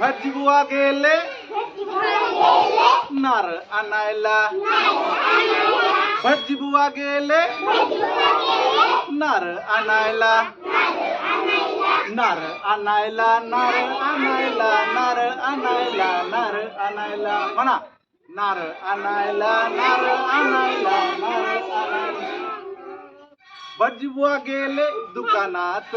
भटजी बुवा गेले. नारळ आणायला. भटजी बुवा गेले. नारळ आणायला. नारळ आणायला नारळ आणायला नारळ आणायला नारळ आणायला. म्हणा. नारळ आणायला नारळ आणायला नारळ आणायला. भटजी बुवा गेले दुकानात.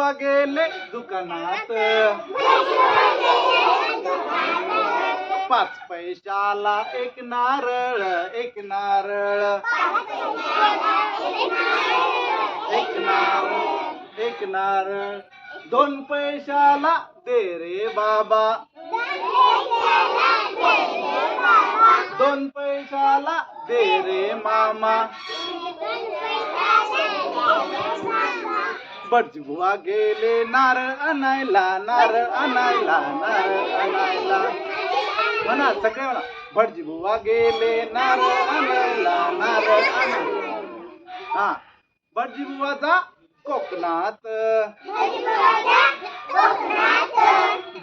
बुवा गेले दुकानात. पाच पैशाला एक नारळ एक नारळ. एक नारळ एक नारळ. दोन पैशाला दे रे बाबा. दोन पैशाला दे रे मामा. भटजी बुवा गेले नारळ आणायला नारळ आणायला नार आणायला. म्हणा सगळे म्हणा भटजी गेले नारळ आणायला नारळ आणायला. हा भटजी बुवाचा कोकणात.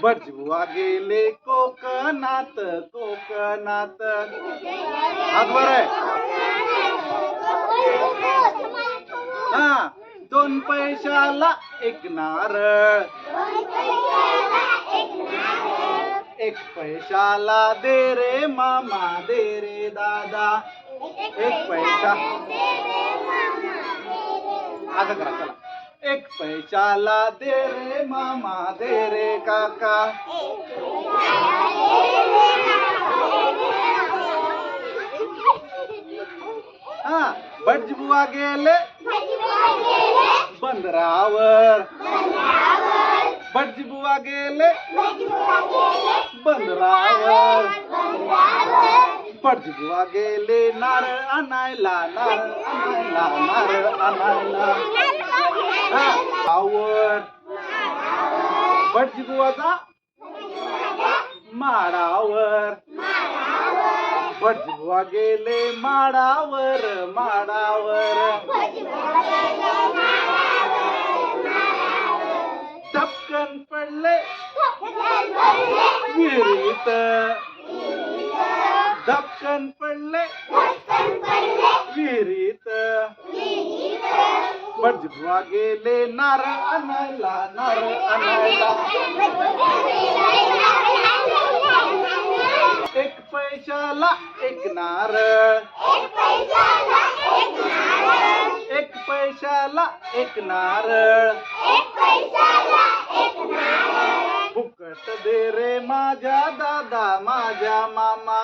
भटजी बुवा गेले कोकणात कोकणात. हात बरं आहे हा दोन पैशाला एक नारळ एक पैशाला दे रे मामा दे रे दादा. एक पैसा. असं करा चला. एक पैशाला दे रे मामा दे रे काका. हा भटजी बुवा गेले. बंदरावर. भटजी बुवा गेले. बंदरावर. भटजी बुवा गेले नारळ आणायला नारळ आणायला नारळ आणायला. आवर बुवाचा माडावर. भटजी बुवा गेले माडावर माडावर. विहिरीत धपकन पडले. विहिरीत बजवा गेले नारळ आणायला नारळ आणायला. एक पैशाला एक नारळ. एक पैशाला एक नारळ. फुकट दे रे माझ्या दादा माझ्या मामा.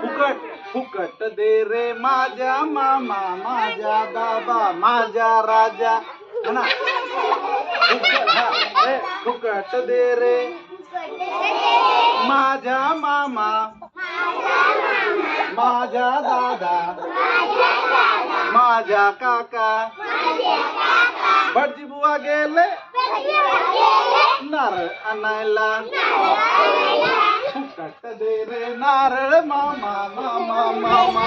फुकट फुकट दे रे माझ्या मामा माझ्या दादा माझ्या राजा. म्हणा फुकट फुकट दे रे माझ्या मामा. माझ्या दादा. माझ्या काका. भटजी बुवा गेले नारळ आणायला फुकट दे रे नारळ मामा मामा मामा